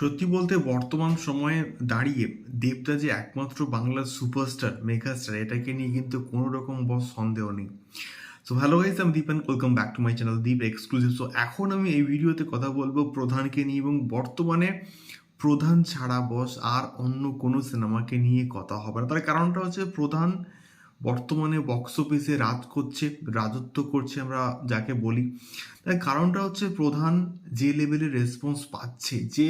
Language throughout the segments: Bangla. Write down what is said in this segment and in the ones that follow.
সত্যি বলতে বর্তমান সময়ে দাঁড়িয়ে দেবদা যে একমাত্র বাংলার সুপারস্টার মেগাস্টার এটাকে নিয়ে কিন্তু কোনো রকম বস সন্দেহ নেই। সো হ্যালো গাইস আমি Deep and welcome back to my channel Deep exclusive so এখন আমি এই ভিডিওতে কথা বলব প্রধানকে নিয়ে এবং বর্তমানে প্রধান ছাড়া বস আর অন্য কোনো সিনেমাকে নিয়ে কথা হবে না। তার কারণটা হচ্ছে প্রধান বর্তমানে বক্স অফিসে রাজ করছে, রাজত্ব করছে আমরা যাকে বলি। তার কারণটা হচ্ছে প্রধান যে লেভেলের রেসপন্স পাচ্ছে, যে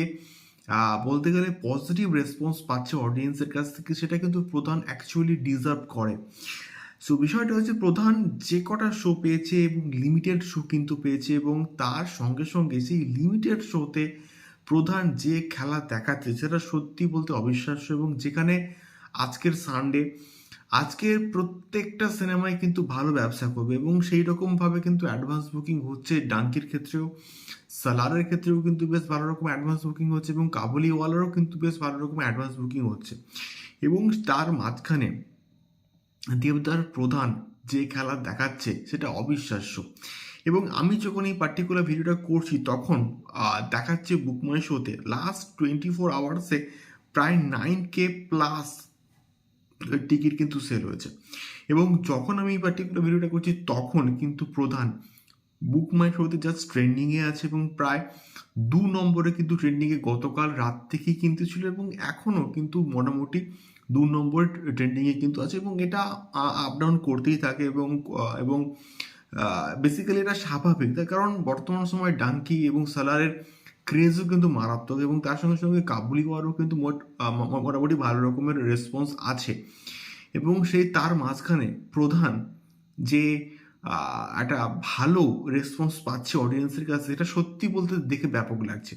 বলতে গেলে পজিটিভ রেসপন্স পাচ্ছে অডিয়েন্সের কাছ থেকে, সেটা কিন্তু প্রধান অ্যাকচুয়ালি ডিজার্ভ করে। সো বিষয়টা হচ্ছে প্রধান যে কটা শো পেয়েছে এবং লিমিটেড শো কিন্তু পেয়েছে এবং তার সঙ্গে সঙ্গে সেই লিমিটেড শোতে প্রধান যে খেলা দেখাচ্ছে, সেটা সত্যি বলতে অবিশ্বাস্য এবং যেখানে আজকের সানডে আজকের প্রত্যেকটা সিনেমায় কিন্তু ভালো ব্যবসা করবে এবং সেই রকমভাবে কিন্তু অ্যাডভান্স বুকিং হচ্ছে ডাঙ্কির ক্ষেত্রেও সালারের ক্ষেত্রেও কিন্তু বেশ ভালো রকম অ্যাডভান্স বুকিং হচ্ছে এবং কাবুলিওয়ালারও কিন্তু বেশ ভালো রকম অ্যাডভান্স বুকিং হচ্ছে। এবং তার মাঝখানে দেবদার প্রধান যে খেলা দেখাচ্ছে সেটা অবিশ্বাস্য। এবং আমি যখন এই পার্টিকুলার ভিডিওটা করছি তখন দেখাচ্ছে বুকমাই শোতে লাস্ট টোয়েন্টি ফোর আওয়ার্সে প্রায় নাইন কে প্লাস টিকিট কিন্তু সেল হয়েছে। এবং যখন আমি এই পার্টিকুলার ভিডিওটা করছি, তখন কিন্তু প্রধান বুক মাই শোতে জাস্ট ট্রেন্ডিংয়ে আছে এবং প্রায় দু নম্বরে কিন্তু ট্রেন্ডিংয়ে গতকাল রাত থেকেই কিন্তু ছিল এবং এখনও কিন্তু মোটামুটি দু নম্বর ট্রেন্ডিংয়ে কিন্তু আছে এবং এটা আপ ডাউন করতেই থাকে এবং এবং বেসিক্যালি এটা স্বাভাবিক। তার কারণ বর্তমান সময় ডাঙ্কি এবং সালারের ক্রেজও কিন্তু মারাত্মক এবং তার সঙ্গে সঙ্গে কাবুলি ওয়ারও কিন্তু মোট মোটামুটি ভালো রকমের রেসপন্স আছে। এবং সেই তার মাঝখানে প্রধান যে একটা ভালো রেসপন্স পাচ্ছে অডিয়েন্সের কাছে এটা সত্যি বলতে দেখে ব্যাপক লাগছে।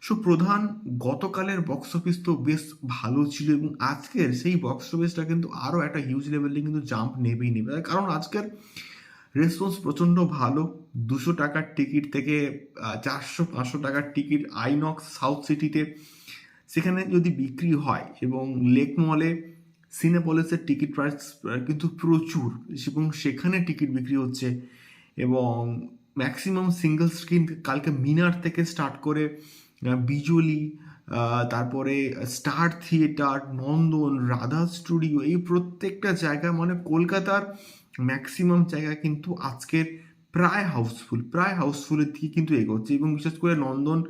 সো প্রধান গতকালের বক্স অফিস তো বেশ ভালো ছিল এবং আজকের সেই বক্স অফিসটা কিন্তু আরও একটা হিউজ লেভেলে কিন্তু জাম্প নেবেই নেবে। কারণ আজকের রেসপন্স প্রচণ্ড ভালো। দুশো টাকার টিকিট থেকে চারশো, পাঁচশো টাকার টিকিট আইনক্স সাউথ সিটিতে। সেখানে যদি বিক্রি হয় এবং লেক মলে সিনেপলিসের টিকিট প্রাইস কিন্তু প্রচুর। এবং সেখানে টিকিট বিক্রি হচ্ছে। এবং ম্যাক্সিমাম সিঙ্গেল স্ক্রিন কালকে মিনার থেকে স্টার্ট করে বিজলি তারপরে star theatre, Nandan, Radha studio এই প্রত্যেকটা জায়গা মানে কলকাতার ম্যাক্সিমাম জায়গা কিন্তু আজকের প্রায় হাউসফুল প্রায় হাউসফুলের দিকে কিন্তু এগোচ্ছে এবং বিশেষ করে নন্দন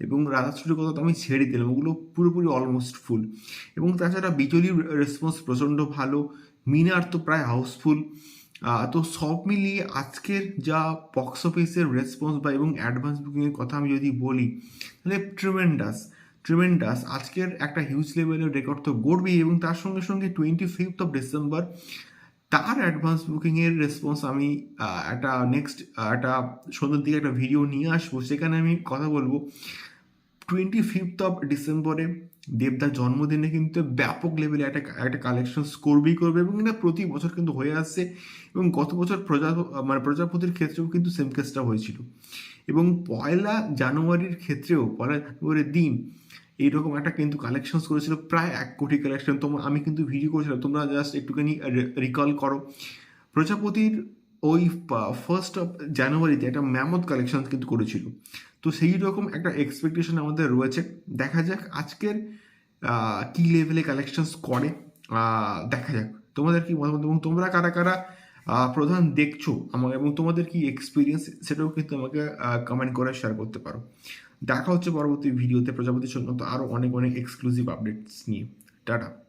এবং রাধা কথা তো আমি ছেড়ে দিলাম, ওগুলো পুরোপুরি অলমোস্ট ফুল এবং তাছাড়া বিজলির রেসপন্স প্রচণ্ড ভালো, মিনার তো প্রায় হাউসফুল তো সব মিলিয়ে আজকের যা বক্স অফিসের রেসপন্স বা এবং অ্যাডভান্স বুকিংয়ের কথা আমি যদি বলি, তাহলে ট্রিমেন্ডাস ট্রিমেন্ডাস আজকের একটা হিউজ লেভেলের রেকর্ড তো গড়বেই এবং তার সঙ্গে সঙ্গে টোয়েন্টি ফিফথ অফ ডিসেম্বর তার অ্যাডভান্স বুকিংয়ের রেসপন্স আমি একটা নেক্সট একটা সন্ধ্যের দিকে একটা ভিডিও নিয়ে আসব। সেখানে আমি কথা বলব। টোয়েন্টি ফিফথ অফ ডিসেম্বরে দেবদার জন্মদিনে কিন্তু ব্যাপক লেভেলে একটা একটা কালেকশন করবেই করবে এবং এটা প্রতি বছর কিন্তু হয়ে আসছে এবং গত বছর প্রজা মানে প্রজাপতির ক্ষেত্রেও কিন্তু সেম কেসটা হয়েছিল। এবং পয়লা জানুয়ারির ক্ষেত্রেও, পয়লা জানুয়ারির দিন এইরকম একটা কিন্তু কালেকশনস করেছিল, প্রায় এক কোটি কালেকশন তোমরা আমি কিন্তু ভিডিও করেছিলাম, তোমরা জাস্ট একটুখানি রিকল করো। প্রজাপতির ওই ফার্স্ট অফ জানুয়ারিতে একটা ম্যামথ কালেকশন কিন্তু করেছিল। তো সেই রকম একটা এক্সপেকটেশন আমাদের রয়েছে। দেখা যাক আজকের কি লেভেলে কালেকশনস করে। দেখা যাক। তোমাদের কি মতামত? এবং তোমরা কারা কারা প্রধান দেখছ আমাকে, এবং তোমাদের কি এক্সপিরিয়েন্স সেটাও কিন্তু আমাকে কমেন্ট করে শেয়ার করতে পারো। দেখা হচ্ছে পরবর্তী ভিডিওতে প্রজাপতির জন্য তো আরও অনেক অনেক এক্সক্লুসিভ আপডেটস নিয়ে। টাটা।